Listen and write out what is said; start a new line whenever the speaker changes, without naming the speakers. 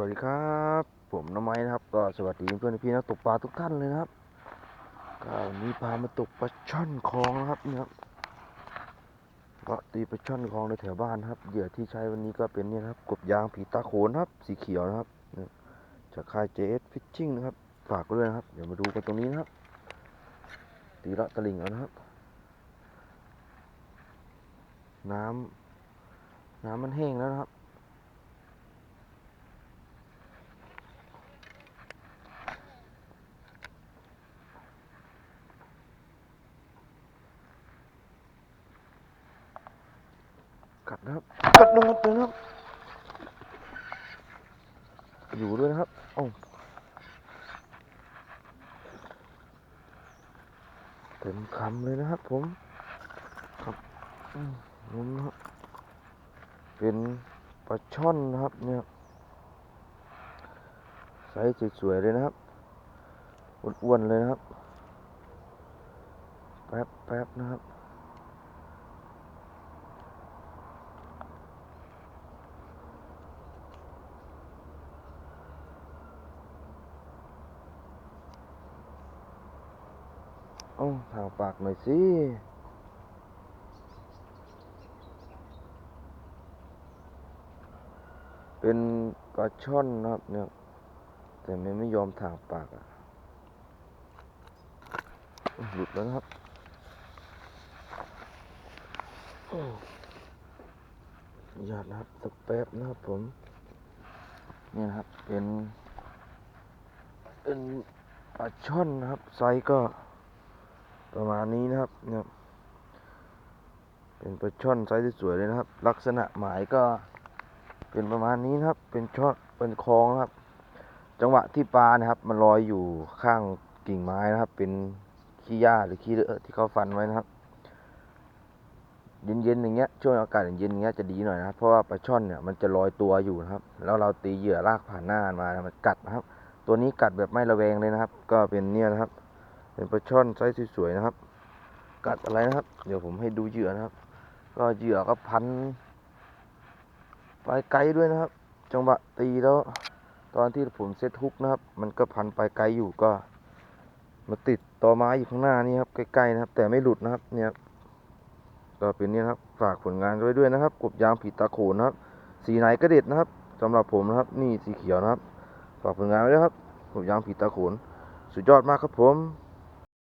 วัสดีครับ ผมน้ำไม้นะครับ ก็สวัสดีเพื่อนพี่นักตกปลาทุกท่านเลยนะครับก็วันนี้พามาตกปลาช่อนคลองนะครับนี่ครับก็ตีปลาช่อนคลองในแถวบ้านครับเหยื่อที่ใช้วันนี้ก็เป็นเนี่ยครับ กบยางผีตาโขนครับ สีเขียวนะครับจากค่าย JS Fishing นะครับฝากด้วยนะครับ เดี๋ยวมาดูกันตรงนี้นะครับ ตีละตะลิงเอานะครับ น้ำน้ำมันแห้งแล้วนะครับ กัดนะครับกัดนะครับเลยนะครับ อยู่ด้วยนะครับเอ้เต็มคำเลยนะครับผมครับอืมนุ่มครับเป็นปลาช่อนนะครับเนี่ยไซส์สวยๆเลยนะครับอ้วนๆเลยนะครับ แป๊บๆนะครับ เอ้ทางปากหน่อยสิเป็นปลาช่อนนะครับเนี่ยแต่มันไม่ยอมทางปากอะหลุดแล้วนะครับอ้ญาตนะครับสักแป๊บนะครับผมเนี่ยนะครับเป็นเป็นปลาช่อนนะครับไซส์ก็ ประมาณนี้นะครับเนี่ยเป็นปลาช่อนไซส์ที่สวยเลยนะครับ ลักษณะหมายก็เป็นประมาณนี้นะครับ เป็นช่อนเป็นคลองนะครับ จังหวะที่ปลานะครับ มันลอยอยู่ข้างกิ่งไม้นะครับ เป็นขี้หญ้าหรือขี้เลอะที่เขาฟันไว้นะครับเย็นๆอย่างเงี้ยช่วงอากาศเย็นๆอย่างเงี้ยจะดีหน่อยนะครับเพราะว่าปลาช่อนเนี่ยมันจะลอยตัวอยู่นะครับ แล้วเราตีเหยื่อลากผ่านหน้ามันมามันกัดนะครับ ตัวนี้กัดแบบไม่ระแวงเลยนะครับ ก็เป็นเนี่ยนะครับ เป็นปลาช่อนไซส์สวยๆนะครับ กัดอะไรนะครับ เดี๋ยวผมให้ดูเหยื่อนะครับ ก็เหยื่อก็พันปลายไกลด้วยนะครับ จังหวะตีแล้ว ตอนที่ผมเซตฮุกนะครับ มันก็พันปลายไกลอยู่ก็ มาติดต่อไม้อยู่ข้างหน้านี่ครับใกล้ๆนะครับ แต่ไม่หลุดนะครับ เนี่ยก็เป็นนี่นะครับฝากผลงานไว้ด้วยนะครับ กบยางผีตาโขนนะครับ สีไหนก็เด็ดนะครับสำหรับผมนะครับ นี่สีเขียวนะครับ ฝากผลงานไว้ด้วยครับกบยางผีตาโขน สุดยอดมากครับผม